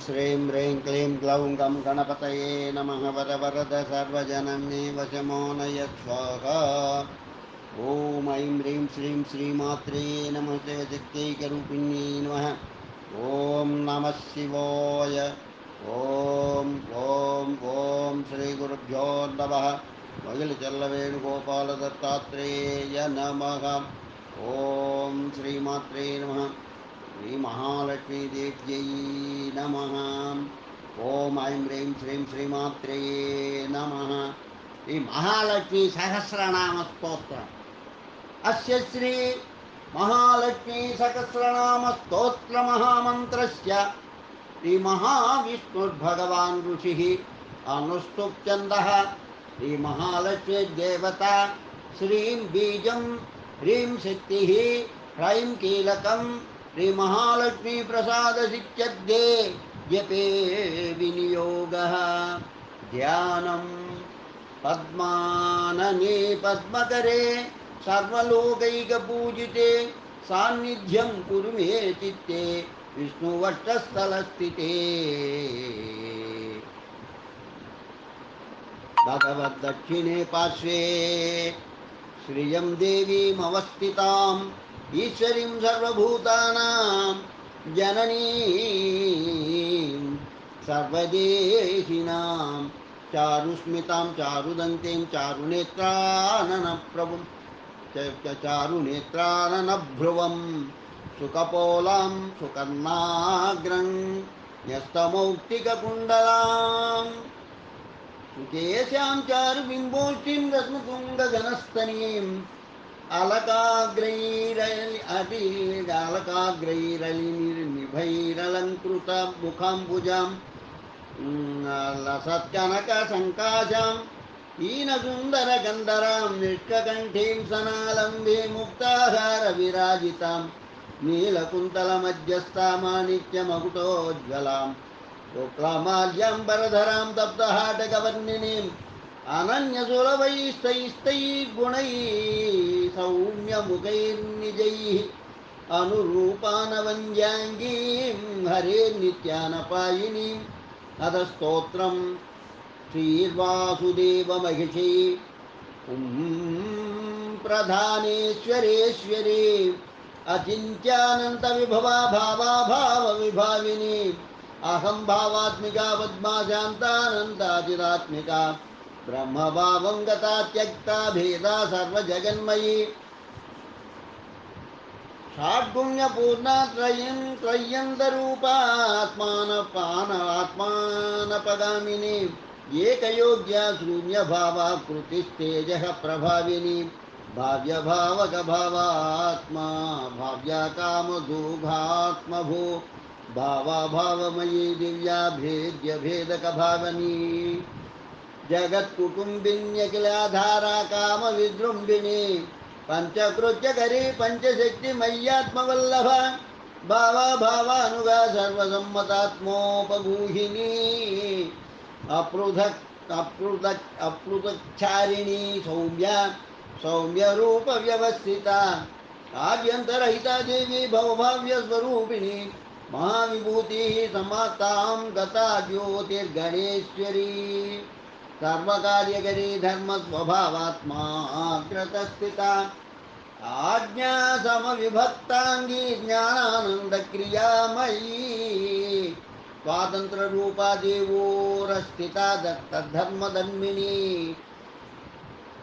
श्रीं ह्रीं क्लीं ग्लौं गं गणपतये नमः वरवरद सर्वजनं मे वशमो नय स्वाहा ॐ ऐं ह्रीं श्रीं श्रीमात्रे नमः शिवशक्त्यैकरूपिण्यै नमः। ॐ नमः शिवाय। ॐ ॐ ॐ श्रीगुरुभ्यो नमः। मगिलचल्लवेणुगोपालदत्तात्रेय नमः। ॐ श्रीमात्रे नमः। श्रीमहालक्ष्मीदेव्यै नमः। ॐ ऐं ह्रीं श्रीं श्रीमात्रये नमः। श्रीमहालक्ष्मीसहस्रनामस्तोत्रम् अस्य श्री महालक्ष्मीसहस्रनामस्तोत्रमहामन्त्रस्य श्रीमहाविष्णुर्भगवान् ऋषिः अनुष्टुप्छन्दः श्रीमहालक्ष्मीदेवता श्रीं बीजं ह्रीं शक्तिः ह्रैं कीलकं श्री महालक्ष्मीप्रसादी जपे विनियोग। ध्यान पद्मानने पद्मकरे सर्वलोकैकपूजिते, सान्निध्यं कुरु मे चित्ते विष्णुवक्षस्थलस्थिते भगवद्दक्षिणे पार्श्वे श्रियं देवीमवस्थिताम् ईश्वरीं सर्वभूतानां जननीं सर्वदेहिनां चारुस्मितां चारुदन्तीं चारुनेत्राननप्रभुं चारुनेत्राननभ्रुवं सुखपोलां सुकर्णाग्रं न्यस्तमौक्तिककुण्डलां सुकेशां चारुबिम्बोष्टिं रत्नकुण्डघनस्तनीम् अलकाग्रैरलि अटिलिदालकाग्रैरलिनिर्निभैरलङ्कृतमुखाम्बुजां लनकसङ्काशां हीनसुन्दरगन्धरां निष्ककण्ठीं सनालम्बीमुक्ताहारविराजितां नीलकुन्तलमध्यस्थामानित्यमकुतोज्ज्वलां गोक्लामाल्यां वरधरां दप्तहाटकवर्णिनीं अनन्यसुलभैस्तैस्तैर्गुणैः सौम्यमुखैर्निजैः अनुरूपानवञ्जाङ्गीं हरेर्नित्यानपायिनीम् अधस्तोत्रं श्रीर्वासुदेवमहिषे। ॐ प्रधानेश्वरेश्वरे अचिन्त्यानन्तविभवा भावाभावविभाविनी अहं भावात्मिका पद्माशान्तानन्दाचिदात्मिका ब्रह्मभावं गता त्यक्ता भेदा सर्वजगन्मयी। षाड्गुण्यपूर्णा त्रयं त्रय्यन्तरूपात्मानपानात्मानपगामिनी एकयोग्या शून्यभावा कृतिस्तेजः प्रभाविनी। भाव्यभावकभावात्मा भाव्या कामदुघात्मभू भावा भावमयी दिव्या भेद्यभेदकभावनी जगत्कुटुम्बिन्यखिलाधारा कामविजृम्भिणी पञ्चकृत्यकरी पञ्चशक्तिमय्यात्मवल्लभ भावा भावानुगा सर्वसम्मतात्मोपगूहिनी अपृथक् अपृथक् अपृथक्षारिणी सौम्या, सौम्यरूपव्यवस्थिता। काव्यन्तरहिता देवी, भवभाव्यस्वरूपिणी। महाविभूतिः समातां गता ज्योतिर्गणेश्वरी। सर्वकार्यकरी धर्मस्वभावात्मा कृतस्थिता आज्ञा समविभक्ताङ्गी ज्ञानानन्दक्रियामयी। स्वातन्त्ररूपा देवोरस्थिता दत्तधर्मधन्मिनी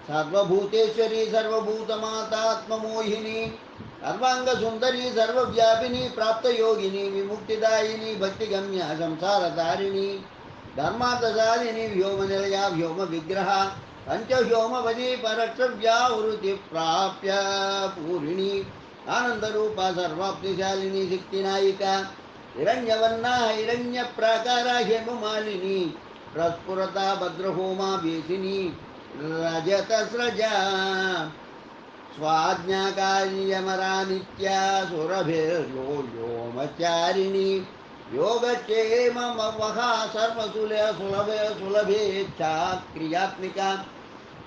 सर्वभूतेश्वरी, सर्वभूतमातात्ममोहिनी, सर्वाङ्गसुन्दरी, सर्वव्यापिनी, प्राप्तयोगिनी, विमुक्तिदायिनी, भक्तिगम्या, संसारधारिणी। धर्मार्थधारिणी व्योम निलया व्योम विग्रह पंच व्योम वजी परक्षव्यावृति प्राप्य पूरिणी आनंद रूपा सर्वाप्तिशालिनी शक्ति नायिका हिरण्यवन्ना हिरण्य प्राकार हेमालिनी प्रस्फुरता भद्रहोमा भीषिनी रजत स्रजा स्वाज्ञा कार्यमरा नित्या व्योमचारिणी योगक्षेम मवः सर्वसुले सुलभ सुलभेच्छा क्रियात्मिका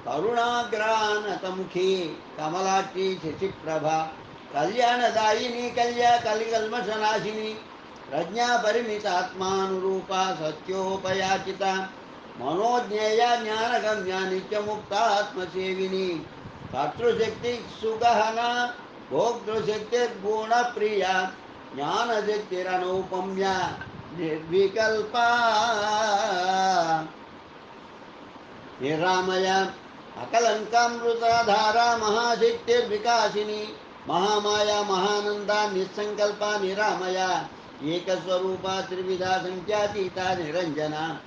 करुणाग्रानतमुखी कमलाक्षी शशिप्रभा, कल्याणदायिनी, कल्या कलिकल्मषनाशिनी प्रज्ञापरिमितात्मानुरूपा सत्योपयाचिता, मनोज्ञेया ज्ञानगम्या नित्यमुक्तात्मसेविनी कर्तृशक्तिसुगहना भोक्तृशक्तिर्गुणप्रिया ज्ञानशक्तिरनौपम्या निर्विकल्पा। निरामय अकलङ्कामृताधारा महाशक्तिर्विकासिनी महामाया महानन्दा निस्सङ्कल्पा निरामया, एकस्वरूपा, त्रिविधा सङ्ख्यातीता निरञ्जना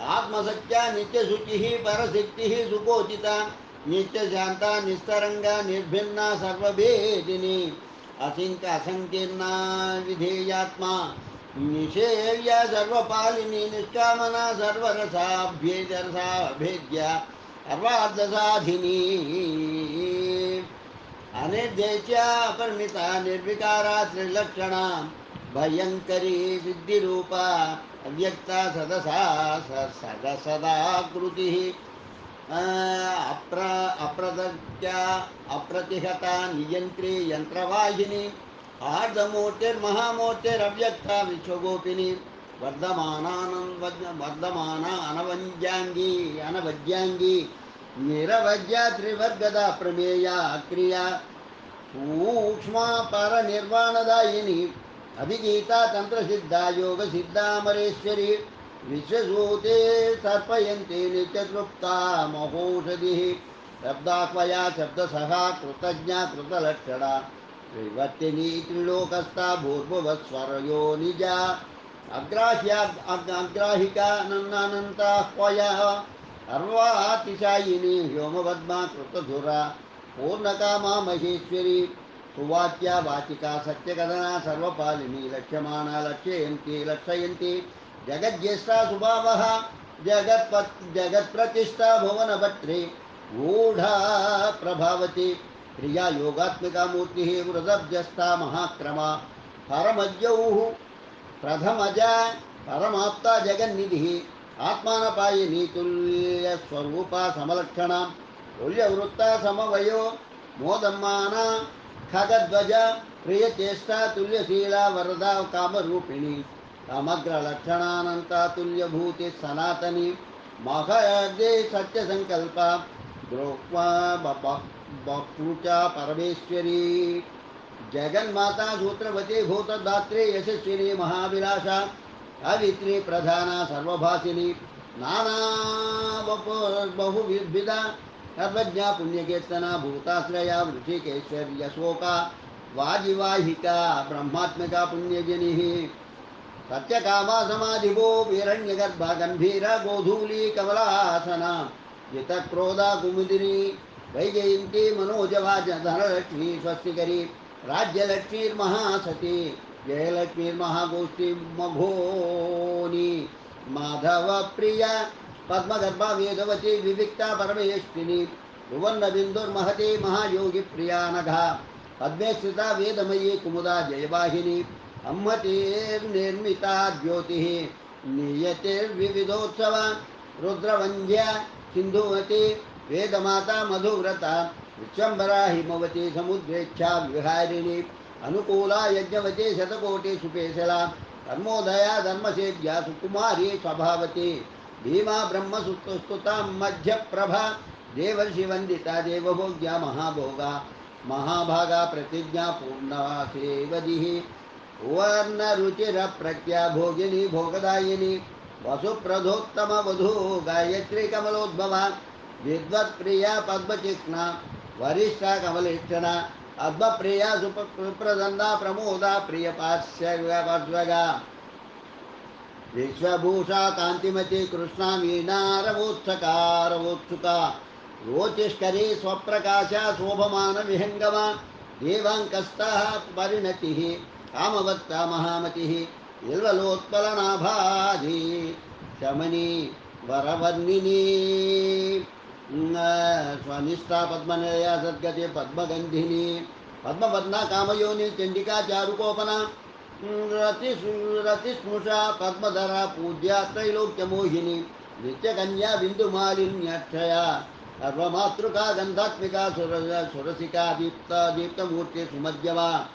आत्मसत्या नित्यशुचिः परशक्तिः, सुकोचिता नित्यशान्ता निस्तरङ्गा निर्भिन्ना, सर्वभेदिनी। असिङ्क असङ्कीर्णा विधेयात्मा निषेव्या सर्वपालिनी निष्कामना सर्वरसाभ्येदरसा भेद्या सर्वार्धसाधिनी अनिर्देश्या अपरिमिता निर्विकारा त्रिलक्षणा भयङ्करी सिद्धिरूपा अव्यक्ता सदसा सदसदाकृतिः अप्र, अप्रदत्या, अप्रतिहता, नियन्त्री, यन्त्रवाहिनी, आर्धमूर्तिर्महामूर्तिरव्यक्ता, विश्वगोपिनी वर्धमानानन् वर्धमाना अनवञ्जाङ्गी अनवज्याङ्गी निरवज्या त्रिवर्गदा प्रमेया, क्रिया सूक्ष्मा परनिर्वाणदायिनी अभिगीता तन्त्रसिद्धा योगसिद्धामरेश्वरी विश्वसूते सर्पयन्ति नित्यतृप्ता महोषधिः। शब्दाह्वया शब्दसहा कृतज्ञा कृतलक्षणा। त्रिवर्तिनी त्रिलोकस्था भूर्भुवस्वरयो निजा। अग्राह्या अग्राहिका नन्नानन्ताह्वया सर्वातिशायिनी व्योमपद्मा कृतधुरा। पूर्णकामा महेश्वरी। सुवाच्या वाचिका सत्यकथना सर्वपालिनी लक्ष्यमाणा लक्ष्ययन्ति लक्षयन्ति। जगज्येष्ठा सुभावः जगत्पत्, जगत्प्रतिष्ठा भुवनभट्रे गूढा प्रभावती। प्रिया योगात्मिका मूर्तिः वृदभ्यस्था महाक्रमा परमज्यौः प्रथमजा परमाप्ता जगन्निधिः। आत्मानपायिनी तुल्यस्वरूपा समलक्षणा, तुल्यवृत्ता समवयो, मोदम्माना खगध्वज प्रियचेष्टा तुल्यशीला, वरदा, कामरूपिणी। समग्रलक्षणानन्ता तुल्यभूति सनातनी। महदे सत्यसङ्कल्पा द्रोक्वा परमेश्वरी। जगन्माता सूत्रवती भूतदात्री यशस्विनी महाविलासा अवित्री प्रधाना सर्वभासिनी। नाना बहुविधा सर्वज्ञा पुण्यकीर्तना भूताश्रया वृषिकेश्वर्यशोका वाजिवाहिका ब्रह्मात्मिका पुण्यजनिः। सत्यकामा समाधिभो वीरण्यगर्भा गम्भीरा गोधूली कमलासना जितक्रोधा कुमुदिनी वैजयन्ती मनोजवाज धनलक्ष्मी स्वस्तिकरी, राज्यलक्ष्मीर्महासती जयलक्ष्मीर्महागोष्ठी मघोनी माधवप्रिया पद्मगर्भा वेदवती विविक्ता परमेष्टिनी भुवन्नबिन्दुर्महती महायोगी प्रिया नघा पद्मे स्थिता वेदमयी कुमुदा जयवाहिनी। अम्मतिर्निर्मिता ज्योतिः। नियतिर्विविधोत्सव रुद्रवन्द्या, सिन्धुवती, वेदमाता मधुव्रता। विश्वम्बरा हिमवती, समुद्रेच्छा, विहारिणी, अनुकूला, यज्ञवती, शतकोटि, सुपेशला, कर्मोदया, धर्मसेव्या, सुकुमारी, स्वभावती। भीमा ब्रह्मसुस्तुता मध्यप्रभा देवर्षिवन्दिता देवभोग्या, महाभोगा। महाभागा, प्रतिज्ञा पूर्णा सेवदिः वर्णरुचिरप्रज्ञा भोगिनी भोगदायिनी वसुप्रधोत्तमवधू गायत्री कमलोद्भवा, विद्वत्प्रिया पद्मचिक्ना वरिष्ठा कमलेक्षणा अद्भप्रिया सुप सुप्रसन्ना प्रमोदा प्रियपार्श्वगा विश्वभूषा कान्तिमती कृष्णा वीणारवोत्सकारवोत्सुका रोचिष्करी स्वप्रकाशा शोभमानविहङ्गमा देवाङ्कस्ताः परिणतिः। कामवत्ता महामतिः इल्वलोत्पलनाभाधि शमनी वरवर्णिनी। स्वनिष्ठा पद्मनया सद्गते पद्मगन्धिनी। पद्मपद्मा कामयोनि चण्डिका चारुकोपना। रतिसु रतिस्मृषा पद्मधरा पूज्या त्रैलोक्यमोहिनी। नित्यकन्या बिन्दुमालिन्यक्षया। सर्वमातृका गन्धात्मिका सुर, सुरसिका दीप्ता, दीप्तमूर्ति सुमध्यवा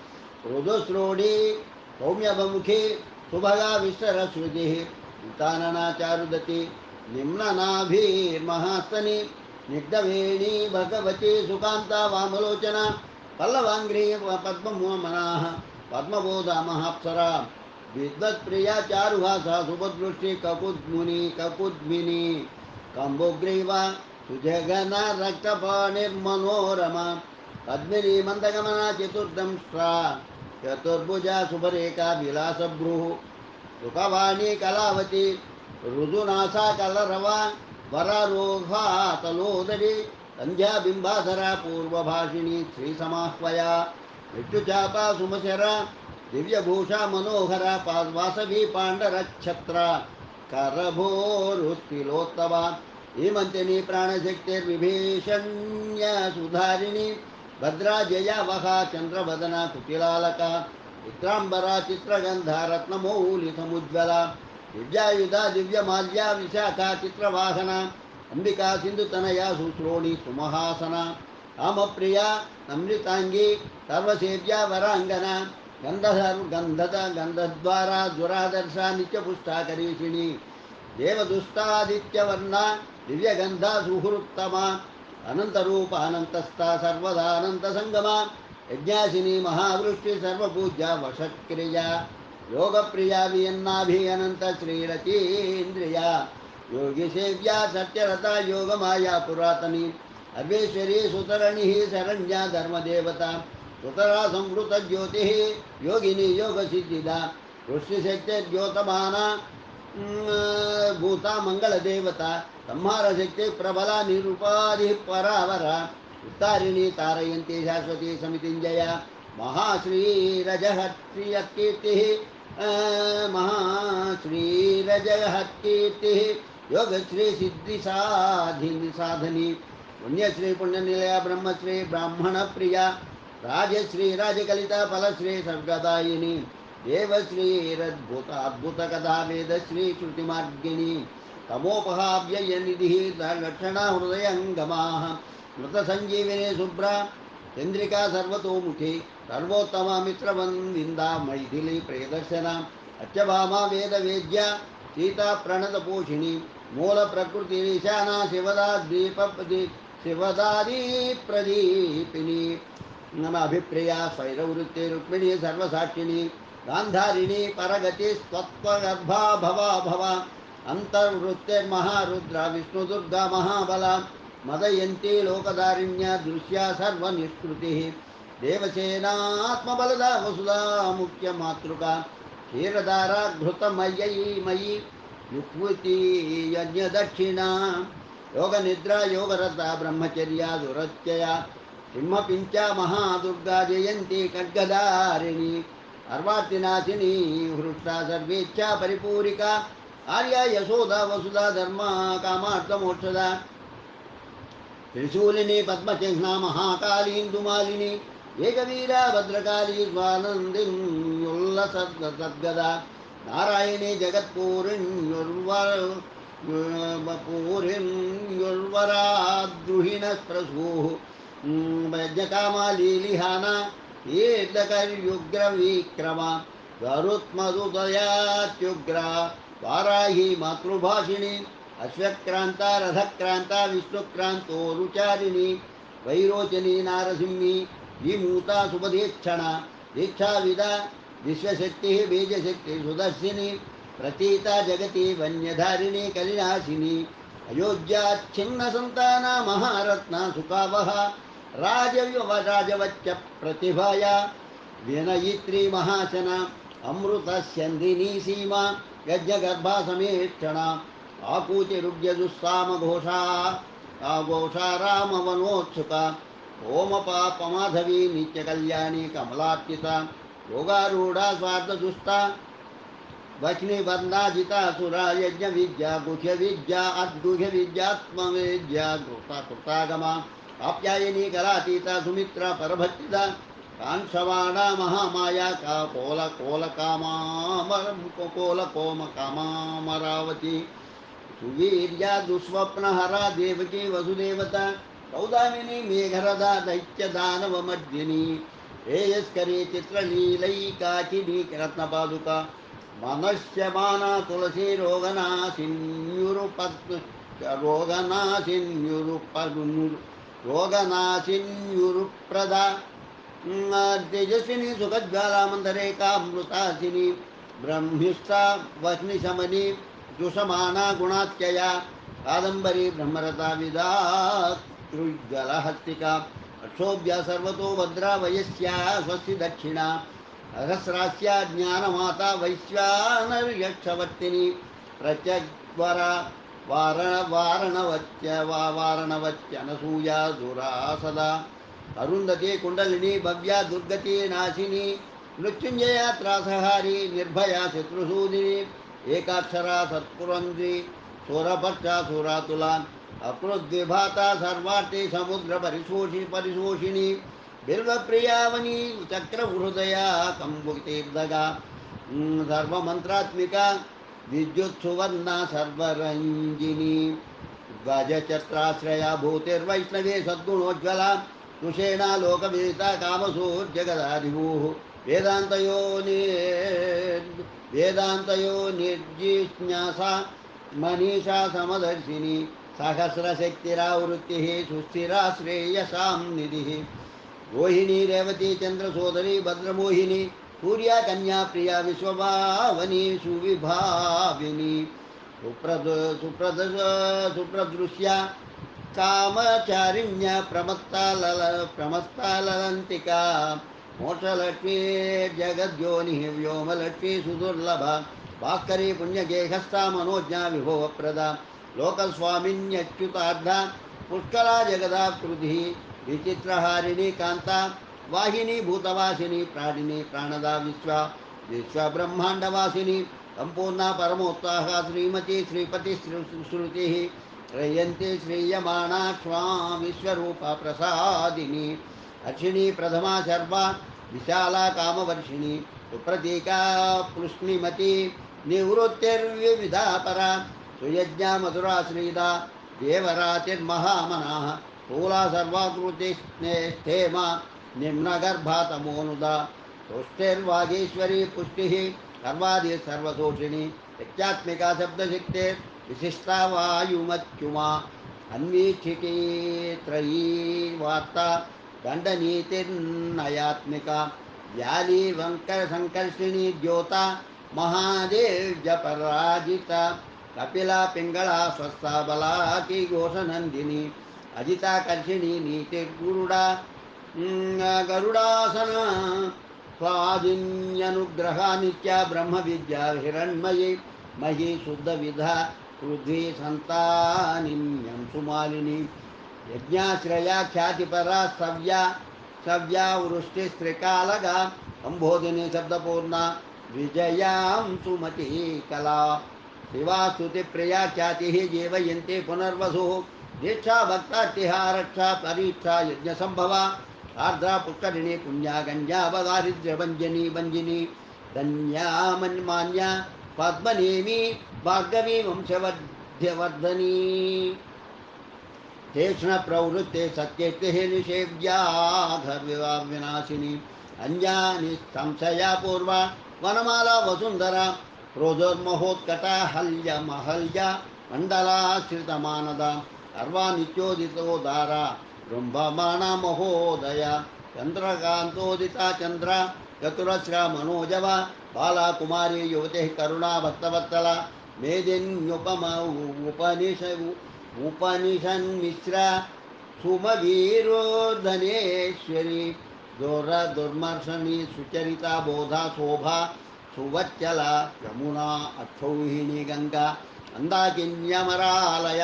रुदुश्रोणी सौम्यवमुखी सुभगा विस्तरश्रुतिः उतानना चारुदति निम्ननाभिर्महास्तनि निग्धवेणी भगवती सुकान्ता वामलोचना, पल्लवाङ्घ्री पद्ममनाः पद्मबोधा महाप्सरा, विद्वत्प्रिया चारुभासा सुभदृष्टि ककुद्मुनि ककुद्मिनि कम्बुग्रीवा, सुजगना रक्तपाणिर्मनोरमा, पद्मिनी मन्दगमना चतुर्दंष्ट्रा। चतुर्भुजा शुभरेखा विलासभ्रुः सुखवाणी कलावती, ऋजुनासा कलरवा वरारोहा तलोदरी सन्ध्याबिम्बाधरा पूर्वभाषिणी श्रीसमाह्वया। मृत्युचापा सुमशरा, दिव्यभूषा मनोहरा पा- वासवी पाण्डरच्छत्रा करभोरुत्तिलोत्तमा। हेमन्तिनी प्राणशक्तिर्विभीषण्य सुधारिणी భద్రాజయావహ చంద్రవదన కుటిలాలక చిత్రాంబర చిత్రగంధ రత్నమౌలితముజ్వల దివ్యాయుధ దివ్యమాల్య విశాఖ చిత్రవాహన అంబికా సింధుతనయ శుశ్రోణి సుమహాసన రామప్రియ అమృతాంగి సర్వసేవ్య వరాంగన గంధ గంధద గంధద్వార దురాదర్శ నిత్యపుష్టాకరీషిణి దేవదుష్టాదిత్యవర్ణ దివ్యగంధ సుహృత్తమ अनन्तरूप अनन्तस्था सर्वदा अनन्तसङ्गमा यज्ञासिनी महावृष्टि सर्वपूज्या वषट्क्रिया योगप्रिया वियन्नाभि श्रीरतीन्द्रिया योगिसेव्या सत्यरता योगमाया पुरातनी। अभेश्वरी सुतरणिः शरण्या धर्मदेवता। सुतरा संवृतज्योतिः योगिनी योग सिद्धिदा योगसिद्धिदा। वृष्टिशक्तिर्द्योतमाना Mm, भूता मङ्गलदेवता संहारशक्ति प्रबला निरुपाधिः परावरा। उत्तारिणी तारयन्ती शाश्वती समितिञ्जया। महाश्रीरजहत्कीर्तिः महाश्रीरजहत्कीर्तिः। योगश्रीसिद्धिसाधिनि साधनी पुण्यश्री पुण्यनिलया ब्रह्मश्री ब्राह्मणप्रिया। राजश्री राजकलिता फलश्री सर्गदायिनी देवश्रीरद्भुत अद्भुतकथा वेदश्री श्रुतिमार्गिणी तमोपहाव्ययनिधिः लक्षणा हृदयङ्गमाः मृतसञ्जीविनी शुभ्रा चन्द्रिका सर्वतोमुखी, सर्वोत्तमा मित्रवन्दिन्दा मैथिली प्रियदर्शना वेदवेद्या, सीता प्रणतपोषिणी मूलप्रकृतिरीशाना शिवदा द्वीप शिवदादिप्रदीपिनी नम अभिप्रिया, स्वैरवृत्ति रुक्मिणी, सर्वसाक्षिणी गान्धारिणी परगति स्वत्वगर्भा भवा भवा। अन्तर्वृत्तिर्महारुद्रा विष्णुदुर्गा, महाबला। मदयन्ती लोकदारिण्या, दृश्या सर्वनिष्कृतिः। देवसेनात्मबलदा, वसुधा, मुख्यमातृका। क्षीरधारा घृतमयी मयि युक्वती यज्ञदक्षिणा। योगनिद्रा, योगरता, ब्रह्मचर्या, दुरत्यया। सिंहपिञ्चा, महादुर्गा, जयन्ती खड्गधारिणी अर्वार्तिनाशिनी हृष्टा सर्वेच्छा परिपूरिका। आर्या यशोदा वसुधा धर्मा कामार्थमोक्षदा। त्रिशूलिनी पद्मचिह्ना महाकालीन्दुमालिनी एकवीरा भद्रकाली स्वानन्दिन्युल्लसद्गदा नारायणी जगत्पूरिण्युर्वर पूरिण्युर्वराद्रुहिणस्प्रसूः यज्ञकामा लीलिहाना कीर्तकर्युग्रविक्रमा गरुत्मदुदयात्युग्रा वाराही मातृभाषिणी, अश्वक्रान्ता, रथक्रान्ता, विष्णुक्रान्तो, रुचारिणी, वैरोचनी, नारसिंही विमूता सुपदीक्षणा, दीक्षाविदा, विश्वशक्तिः, बीजशक्तिः, सुदर्शिनी, प्रतीता, जगति, वन्यधारिणी कलिनाशिनी अयोध्याच्छिन्नसन्ताना महारत्ना सुखावः राजव्यव राजवच्च प्रतिभाया विनयित्री महाशना अमृतस्यन्दिनी सीमा यज्ञगर्भा समीक्षणा आकूतिरुग्यजुस्सामघोषा आघोषा रामवनोत्सुका ओमपापमाधवी नित्यकल्याणी कमलार्पिता योगारूढा स्वार्थदुष्टा वच्निबन्धाजिता सुरा यज्ञविद्या गुह्यविद्या अद्गुह्यविद्यात्मविद्या कृता कृतागमा आप्यायनी कलातीता सुमित्रा परभक्तिदा कांशवाणा महामाया का कोल कोल कामामर कोल कोम कामामरावती सुवीर्या दुस्वप्नहरा देवकी वसुदेवता, कौदामिनी मेघरदा दैत्यदानवमर्दिनी, श्रेयस्करी चित्रलीलैकाचिनी रत्नपादुका मनश्यमाना तुलसी रोगना सिंयुरुपत रोगना सिंयुरुपत रोगनाशिन्युरुप्रदा। तेजस्विनी सुखज्वालामंदरे कामृतासिनी ब्रह्मिष्ठा, वह्निशमनी, जुषमाना, गुणात्यया, कादंबरी, ब्रह्मरता विदाज्वलहस्तिका अक्षोभ्या, सर्वतो भद्रा वयस्या स्वस्ति दक्षिणा सहस्रास्या ज्ञानमाता, वैश्वानर्यक्षवर्तिनी, प्रत्यग्वरा वारण वारणवच्च वा वारणवच्च अनसूया दुरा सदा। अरुंधति, कुंडलिनी, भव्या, दुर्गती, नाशिनी मृत्युञ्जया त्रासहारी, निर्भया, शत्रुसूदिनी, एकाक्षरा सत्पुरन्द्री तुला अक्रोद्विभाता अकृद्विभाता समुद्र परिशोषि परिशोषिणी बिल्वप्रियावनी चक्रहृदया कम्बुतीर्धगा सर्वमंत्रात्मिका विद्युत्सुवर्णा सर्वरञ्जिनी। ध्वजचत्राश्रया भूतिर्वैष्णवे सद्गुणोज्ज्वला। कृषेणालोकविदिता कामसूर्जगदारिभूः वेदान्तयो वेदात वेदान्तयो निर्जिज्ञासा मनीषा समदर्शिनी। सहस्रशक्तिरावृत्तिः सुस्थिरा श्रेयसां निधिः। रोहिणी रेवती, चन्द्रसोदरी, भद्रमोहिनी सूर्या, कन्या, प्रिया, विश्वभावनी, सुविभाविनी। सुप्रद सुप्रद, सुप्रदृश्या, कामचारिण्य, प्रमत्ता, लल, प्रमत्ता ललंतिका मोक्षलक्ष्मी, जगद्योनिः, व्योमलक्ष्मी, सुदुर्लभा भास्करी पुण्यगेहस्ता, मनोज्ञा, विभोवप्रदा, लोकस्वामिन्यच्युतार्धा, पुष्कला, जगदाकृति, विचित्रहारिणी कांता वाहिनी भूतवासिनी, प्राणिनी, प्राणदा विश्वा, विश्व ब्रह्मांडवासिनी संपूर्णा परमोत्साह श्रीमती, श्रीपति श्रुति श्रयंते श्रीयमाणा विश्वरूपा प्रसादिनी अक्षिणी प्रथमा शर्वा विशाला कामवर्षिणी, सुप्रतीका पुष्णिमती निवृत्तिर्विविधा परा सुयज्ञा मधुरा श्रीदा, देवरातिर्महामनाः स्थूला सर्वाकृति स्नेमा निम्नगर्भातमोनुदा तुष्टिर्वागीश्वरी पुष्टि सर्वाधि सर्वशोषिणी प्रत्यात्मिका शब्दशक्ति, विशिष्टा वायुमत्युमा, अन्वीक्षिकी त्रयी वार्ता, दण्डनीतिर्नयात्मिका व्याली वङ्करसङ्कर्षिणी द्योता, महादेव्यपराजिता, कपिला पिङ्गला स्वस्था बलाकी घोषनन्दिनी, अजिताकर्षिणी नीतिर्गुरुडा गरुडासन। स्वादिन्यनुग्रहानित्या ब्रह्मविद्या हिरण्मयि मयि शुद्धविधा पृथ्वी सन्तानिन्यं सुमालिनी यज्ञाश्रया ख्यातिपरा सव्या सव्या वृष्टिस्त्रिकालगा सम्बोधिनी शब्दपूर्णा विजयां सुमतिः कला। शिवा स्तुतिप्रिया ख्यातिः जीवयन्ते पुनर्वसुः। दीक्षा, भक्ता तिहा रक्षा परीक्षा यज्ञसंभवा आर्द्रा पुष्करिणी पुण्या गञ्जावदारिद्र्यभञ्जनी भञ्जिनी धन्या मन्मान्या पद्मनेमी भार्गवी वंशवर्ध्यवर्धनी। तेष्ण प्रवृत्ते सत्येत्यः निषेव्या घर्विवाविनाशिनी अञ्जानि संशया पूर्वा वनमाला वसुन्धरा रोजोर्महोत्कटा हल्य महल्य मण्डलाश्रितमानदा। अर्वा नित्योदितो दारा जृम्भमाणा महोदय चन्द्रकान्तोदिता चन्द्र चतुरस्र मनोजव बालाकुमारी युवतिः करुणा भक्तवत्तल मेदिन्युपम उपनिष उपनिषन्मिश्र सुमवीरोधनेश्वरी दोर दुर्मर्शनी सुचरिता बोधा शोभा सुवच्चला यमुना अक्षौहिणी गङ्गा मन्दाकिन्यमरालय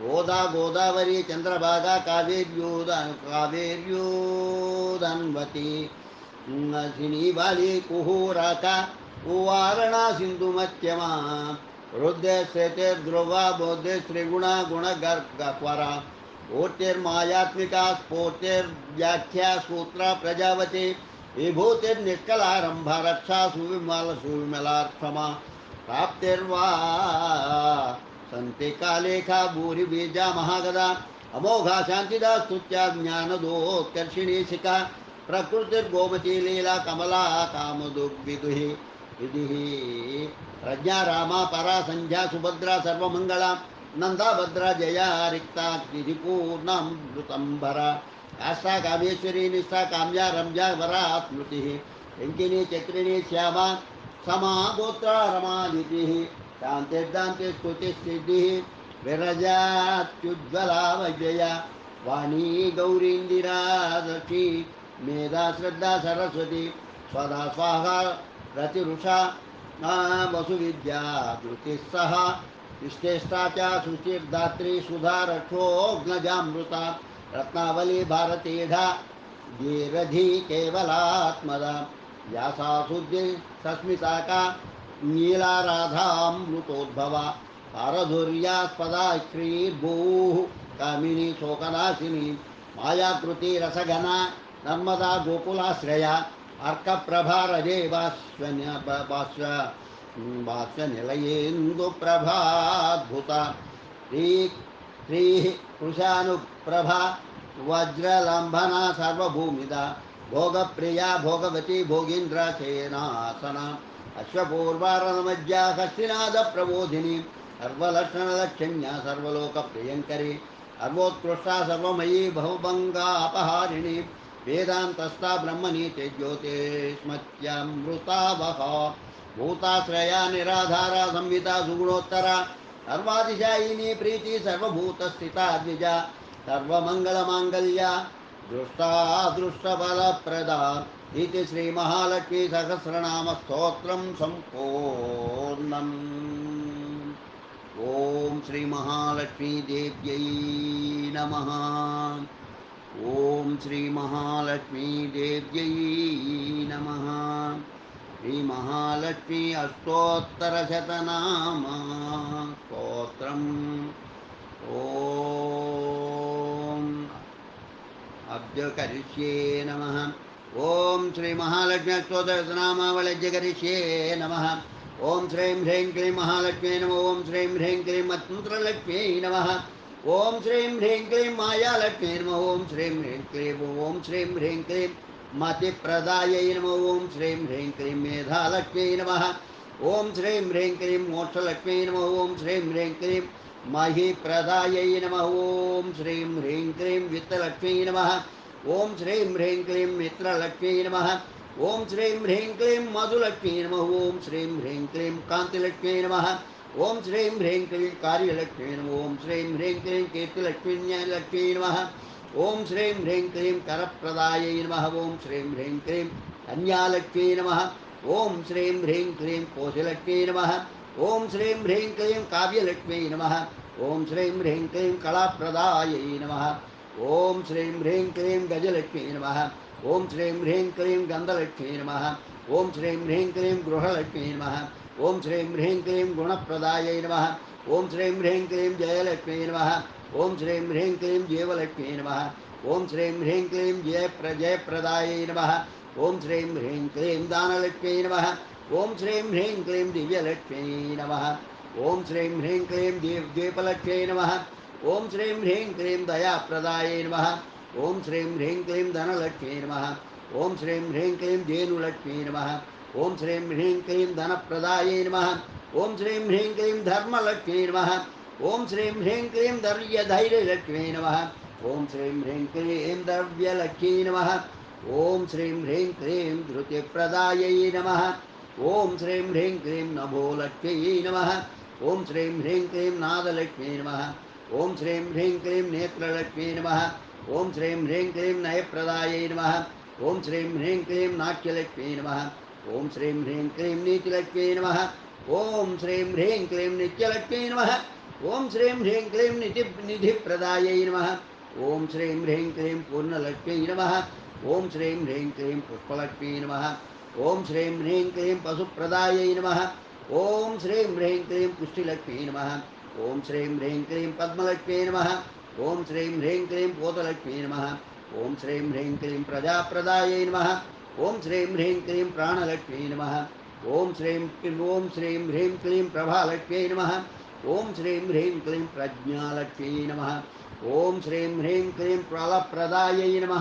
गोदा गोदावरी चंद्रभागा कावेर्योदन कावेर्योदन्वती नशिनी बाली कुहूराका उवारणा सिन्धुमत्यमा हृदय श्रेते ध्रुवा बोधे श्रीगुणा गुणगर्गरा भूतिर्मायात्मिका स्फूर्तिर्व्याख्या सूत्रा प्रजावती विभूतिर्निष्कलारम्भ रक्षा, सुविमल सुविमलार्थमा। प्राप्तिर्वा तन्ते कालेखा भूरिबीजा महागदा। अमोघा शांतिदा स्तुत्या ज्ञानदोत्कर्षिणी शिखा। प्रकृतिर्गोमती लीला कमला कामदुग्विदुहि। विधिः प्रज्ञा रामा परा संध्या सुभद्रा सर्वमंगला। नंदा भद्रा जया रिक्ता पूर्णामृतंभरा आशा कामेश्वरी निष्ठा काम्या रम्या वरा स्मृति। इंकिनी चक्रिणी श्यामा। समा गोत्रा रमा शान्तिर्दान्ति स्तुतिस्थितिः विरजात्युज्ज्वला वैजया वाणी गौरीन्दिरा दक्षी मेधा श्रद्धा सरस्वती स्वदा स्वाहा रतिरुषा वसुविद्या धृतिः सह विश्लेष्टा च शुचिर्दात्री सुधा रक्षोऽग्नजामृता रत्नावली भारतीढा धीरधी केवलात्मदा। व्यासा शुद्धि सस्मिता का नीला राधामृतोद्भवा पारधुर्यास्पदा श्रीर्भूः कामिनी शोकनाशिनी, मायाकृति रसघना, नर्मदा गोकुलाश्रया, अर्कप्रभा रजे भास्वन्य भास्व भास्वनिलयेन्दुप्रभाद्भुता श्री श्रीः कृशानुप्रभा वज्रलम्भना सर्वभूमिदा, भोगप्रिया, भोगवती, भोगीन्द्रसेनासना। अश्वपूर्वारणमज्जा हस्तिनादप्रबोधिनी सर्वलक्षणलक्षण्या सर्वलोकप्रियङ्करी। सर्वोत्कृष्टा सर्वमयी बहुभङ्गापहारिणी। वेदान्तस्था ब्रह्मणि ते ज्योतिष्मत्यामृता वह भूताश्रया निराधारा संहिता सुगुणोत्तरा। सर्वातिशायिनी प्रीति सर्वभूतस्थिता द्विजा। सर्वमङ्गलमाङ्गल्या। दृष्टा दृष्टफलप्रदा इति श्रीमहालक्ष्मी सहस्रनामस्तोत्रं सम्पूर्णम्। ॐ श्रीमहालक्ष्मीदेव्यै नमः। ॐ श्रीमहालक्ष्मीदेव्यै नमः। श्रीमहालक्ष्मी अष्टोत्तरशतनाम स्तोत्रम्। ॐ। अब्जकरिष्ये नमः। ॐ श्रीमहालक्ष्मी अष्टोत्तरशतनामावलज्य करिष्ये नमः। ॐ श्रीं ह्रीं क्लीं महालक्ष्मी नमः। ॐ श्रीं ह्रीं क्लीं मन्त्रलक्ष्म्यै नमः। ॐ श्रीं ह्रीं क्लीं मायालक्ष्मी नमः। ॐ श्रीं ह्रीं क्लीं ॐ श्रीं ह्रीं क्लीं मतिप्रदायै नमः। ॐ श्रीं ह्रीं क्लीं मेधालक्ष्म्यै नमः। ॐ श्रीं ह्रीं क्लीं मोक्षलक्ष्म्यै नमः। ॐ श्रीं ह्रीं क्लीं महीप्रदायै नमः। ॐ श्रीं ह्रीं क्लीं वित्तलक्ष्म्यै नमः। ॐ श्रीं ह्रीं क्लीं मित्रलक्ष्म्यै नमः ॐ श्रीं ह्रीं क्लीं मधुलक्ष्म्यै नमः ॐ श्रीं ह्रीं क्लीं कान्तिलक्ष्म्यै नमः ॐ श्रीं ह्रीं क्लीं कार्यलक्ष्म्यै नमः ॐ श्रीं ह्रीं क्लीं कीर्तिलक्ष्मीन्यलक्ष्म्यै नमः ॐ श्रीं ह्रीं क्लीं करप्रदायै नमः ॐ श्रीं ह्रीं क्लीं कन्यालक्ष्म्यै नमः ॐ श्रीं ह्रीं क्लीं कोशलक्ष्म्यै नमः ॐ श्रीं ह्रीं क्लीं काव्यलक्ष्म्यै नमः ॐ श्रीं ह्रीं क्लीं कलाप्रदायै नमः ॐ श्रीं ह्रीं क्लीं गजलक्ष्म्यै नमः ॐ श्रीं ह्रीं क्लीं गन्धलक्ष्म्यै नमः ॐ श्रीं ह्रीं क्लीं गृहलक्ष्म्यै नमः ॐ श्रीं ह्रीं क्लीं गुणप्रदायै नमः ॐ श्रीं ह्रीं क्लीं जयलक्ष्म्यै नमः ॐ श्रीं ह्रीं क्लीं जीवलक्ष्म्यै नमः ॐ श्रीं ह्रीं क्लीं जयप्रजयप्रदायै नमः ॐ श्रीं ह्रीं क्लीं दानलक्ष्म्यै नमः ॐ श्रीं ह्रीं क्लीं दिव्यलक्ष्म्यै नमः ॐ श्रीं ह्रीं क्लीं दीप दीपलक्ष्म्यै नमः ॐ श्रीं ह्रीं क्लीं दयाप्रदायै नमः ॐ श्रीं ह्रीं क्लीं धनलक्ष्मी नमः ॐ श्रीं ह्रीं क्लीं धेनुलक्ष्म्यै नमः ॐ श्रीं ह्रीं क्लीं धनप्रदायै नमः ॐ श्रीं ह्रीं क्लीं धर्मलक्ष्म्यै नमः ॐ श्रीं ह्रीं क्लीं धैर्यधैर्यलक्ष्म्यै नमः ॐ श्रीं ह्रीं क्लीं द्रव्यलक्ष्मी नमः ॐ श्रीं ह्रीं क्लीं धृतिप्रदायै नमः ॐ श्रीं ह्रीं क्लीं नभोलक्ष्म्यै नमः ॐ श्रीं ह्रीं क्लीं नादलक्ष्मी नमः ॐ श्रीं ह्रीं क्लीं नेत्रलक्ष्मी नमः ॐ श्रीं ह्रीं क्लीं नयप्रदायै नमः ॐ श्रीं ह्रीं क्लीं नाट्यलक्ष्म्यै नमः ॐ श्रीं ह्रीं क्लीं नीतिलक्ष्म्यै नमः ॐ श्रीं ह्रीं क्लीं नित्यलक्ष्म्यै नमः ॐ श्रीं ह्रीं क्लीं निधि निधिप्रदायै नमः ॐ श्रीं ह्रीं क्लीं पूर्णलक्ष्मी नमः ॐ श्रीं ह्रीं क्लीं पुष्पलक्ष्म्यै नमः ॐ श्रीं ह्रीं क्लीं पशुप्रदायै नमः ॐ श्रीं ह्रीं क्लीं पुष्टिलक्ष्म्यै नमः ओम श्रीं ह्रीं क्रीं पद्मलक्ष्मी नम ओं श्रीं ह्रीं क्लीं पोतलक्ष्मी नम ओं श्रीं ह्रीं क्रीं प्रजाप्रदाय नम ओं श्रीं ह्रीं क्रीं प्राणलक्ष्मी नम ओं श्रीं ओं श्रीं ह्रीं क्लीं प्रभालक्ष्मी नम ओं श्रीं ह्रीं क्लीं प्रज्ञालक्ष्मी नम ओं श्रीं ह्रीं क्लीं प्रलप्रदाय नम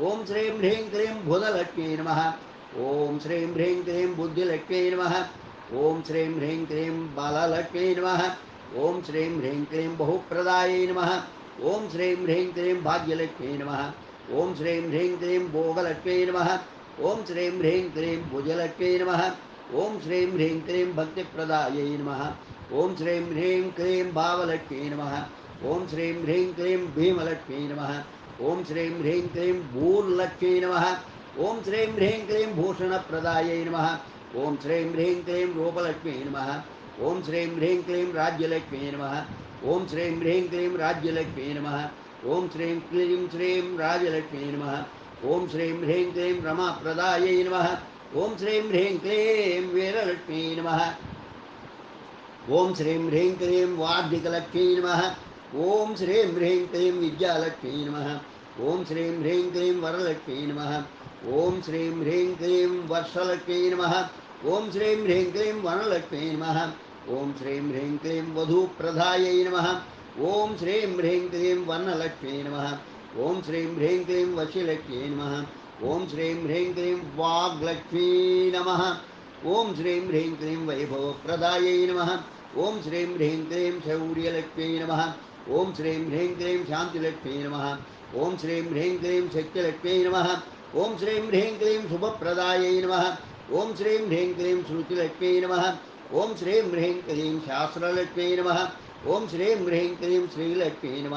ओं श्रीं ह्रीं क्लीं बुधलक्ष्मी नम ओं श्रीं ह्रीं क्लीं बुद्धिलक्ष्मी नम ओं श्रीं ह्रीं क्लीं बललक्ष्मी नम ओम श्रीं ह्रीं क्लीं बहुप्रदाय नम ओं श्रीं ह्रीं क्लीं भाग्यलक्ष्मी नम ओं श्रीं ह्रीं क्लीं भोगलक्ष्मी नम ओं श्रीं ह्रीं क्लीं भुजलक्ष्मी नम ओं श्रीं ह्रीं क्लीं भक्तिप्रदाय नम ओं श्रीं ह्रीं क्लीं भावलक्ष्मी नम ओं श्रीं ह्रीं क्लीं भीमलक्ष्मी नम ओं श्रीं ह्रीं क्लीं भूर्लक्ष्मी नम ओं श्रीं ह्रीं क्लीं भूषणप्रदाय नम ओं श्रीं ह्रीं क्लीं रूपलक्ष्मी नम ओम श्रीं ह्रीं क्लीं राज्यलक्ष्मी नमः ओम श्रीं ह्रीं क्लीं राज्यलक्ष्मी नमः ओम श्रीं क्लीं श्रीं राजलक्ष्मी नमः ओम श्रीं ह्रीं क्लीं रमाप्रदायै नमः ओम श्रीं ह्रीं क्लीं वीरलक्ष्मी नमः ओम श्रीं ह्रीं क्लीं वार्धिकलक्ष्मी नमः ओम श्रीं ह्रीं क्लीं विद्यालक्ष्मी नमः ओम श्रीं ह्रीं क्लीं वरलक्ष्मी नमः ओम श्रीं ह्रीं क्लीं वर्षलक्ष्मी नमः ओम श्रीं ह्रीं क्लीं वनलक्ष्मी नमः ॐ श्रीं ह्रीं क्लीं वधूप्रधायै नमः ॐ श्रीं ह्रीं क्लीं वर्णलक्ष्मी नमः ओं श्रीं ह्रीं क्लीं वशिलक्ष्म्यै नमः ओं श्रीं ह्रीं क्लीं वाग्लक्ष्मी नमः ॐ श्रीं ह्रीं क्लीं वैभवप्रदायै नमः ॐ श्रीं ह्रीं क्लीं शौर्यलक्ष्म्यै नमः ॐ श्रीं ह्रीं क्लीं शान्तिलक्ष्म्यै नमः ॐ श्रीं ह्रीं क्लीं शक्तिलक्ष्म्यै नमः ॐ श्रीं ह्रीं क्लीं शुभप्रदायै नमः ओं श्रीं ह्रीं क्लीं श्रुतिलक्ष्मी नमः ओम श्री ह्रीं क्लीं शास्त्रलक्ष्मी नम। ओं श्री ह्रीं क्लीं श्रीलक्ष्मी नम।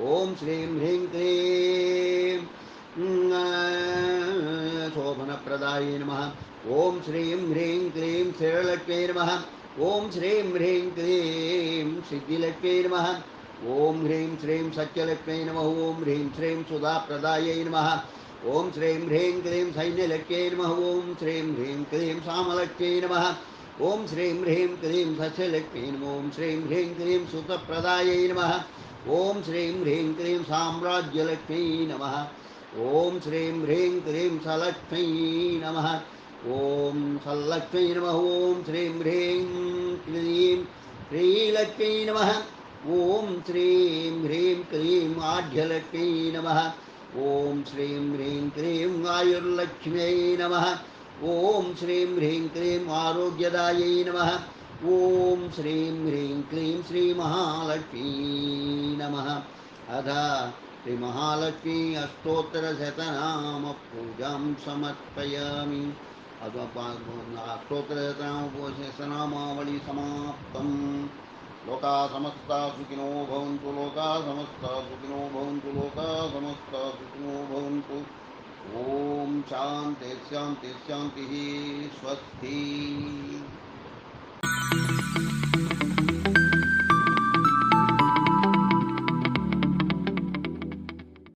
ओं श्री ह्रीं क्लीं। शोभनप्रदायै नम। ओं श्री ह्रीं क्लीं श्रीलक्ष्मी नम। ओं श्रीं ह्रीं क्लीं सिद्धिलक्ष्मी नम। ओं ह्रीं श्रीं सत्यलक्ष्मी नम। ओं ह्रीं श्रीं सुधाप्रदायै नम। ओं श्री ह्रीं क्लीं सैन्यलक्ष्मी नम। ओं श्रीं ह्रीं क्लीं सामलक्ष्मी नम। ॐ श्रीं ह्रीं क्रीं सस्यलक्ष्मीं ॐ श्रीं ह्रीं क्रीं सुतप्रदायै नमः। ॐ श्रीं ह्रीं क्रीं साम्राज्यलक्ष्मी नमः। ॐ श्रीं ह्रीं क्रीं सलक्ष्मी नमः। ॐ सल्लक्ष्मी नमः। ॐ श्रीं ह्रीं क्लीं श्रीलक्ष्मी नमः। ॐ श्रीं ह्रीं क्रीं आढ्यलक्ष्मी नमः। ॐ श्रीं ह्रीं क्रीं आयुर्लक्ष्म्यै नमः। ॐ श्रीं ह्रीं क्लीं आरोग्यदायै नमः। ॐ श्रीं ह्रीं क्लीं श्रीमहालक्ष्मी नमः। अथ श्रीमहालक्ष्मी अष्टोत्तरशतनामपूजां समर्पयामि। अष्टोत्तरशतनामपूजनामावली समाप्तं लोकाः समस्ता सुखिनो भवन्तु, लोकाः समस्ताः सुखिनो भवन्तु, लोकाः समस्ताः सुखिनो भवन्तु। ॐ शांति शांति शान्तिः स्वस्ति।